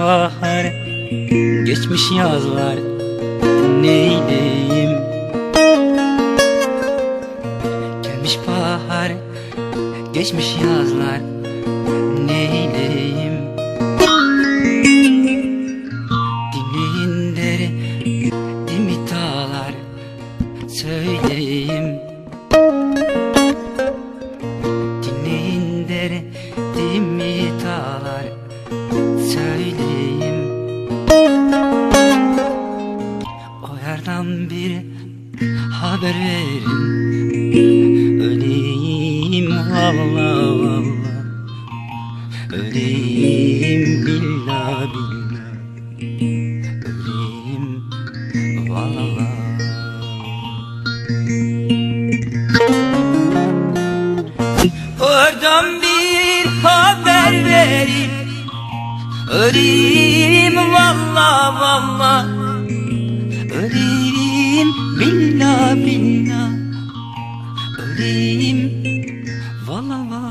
Bahar Geçmiş yazlar. Neyleyim? Gelmiş bahar. Geçmiş yazlar haber verin. Öleyim valla valla Öleyim billah billah Öleyim valla Oradan bir haber verin. Öleyim valla valla Öleyim billah billah Öleyim valla valla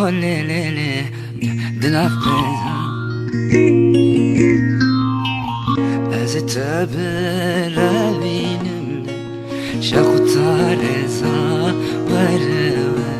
De golere De nafeza Ezi tebere binimde Şakutareza vere ver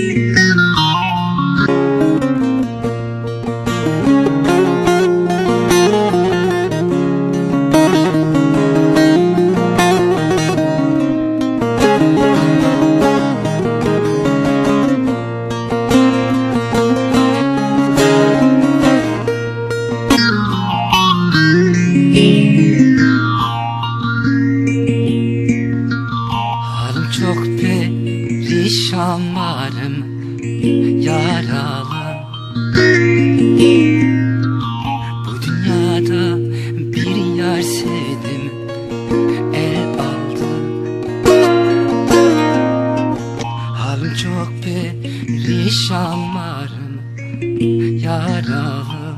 perişan varım yaralı. Bu dünyada bir yer sevdim el aldı. Halim çok perişan varım yaralı.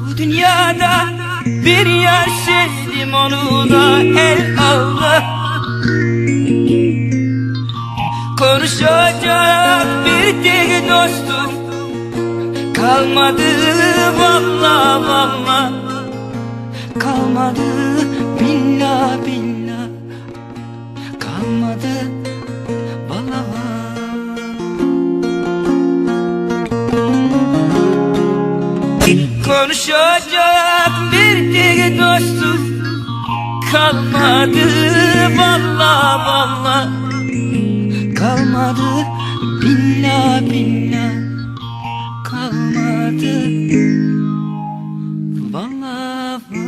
Bu dünyada bir yer sevdim onu da el aldı Konuşacak bir tek dostum. Kalmadı valla valla. Kalmadı billah billah Kalmadı valla Konuşacak bir tek dostum. Kalmadı valla valla kalmadı. Billa billa kalmadı. Vallahi.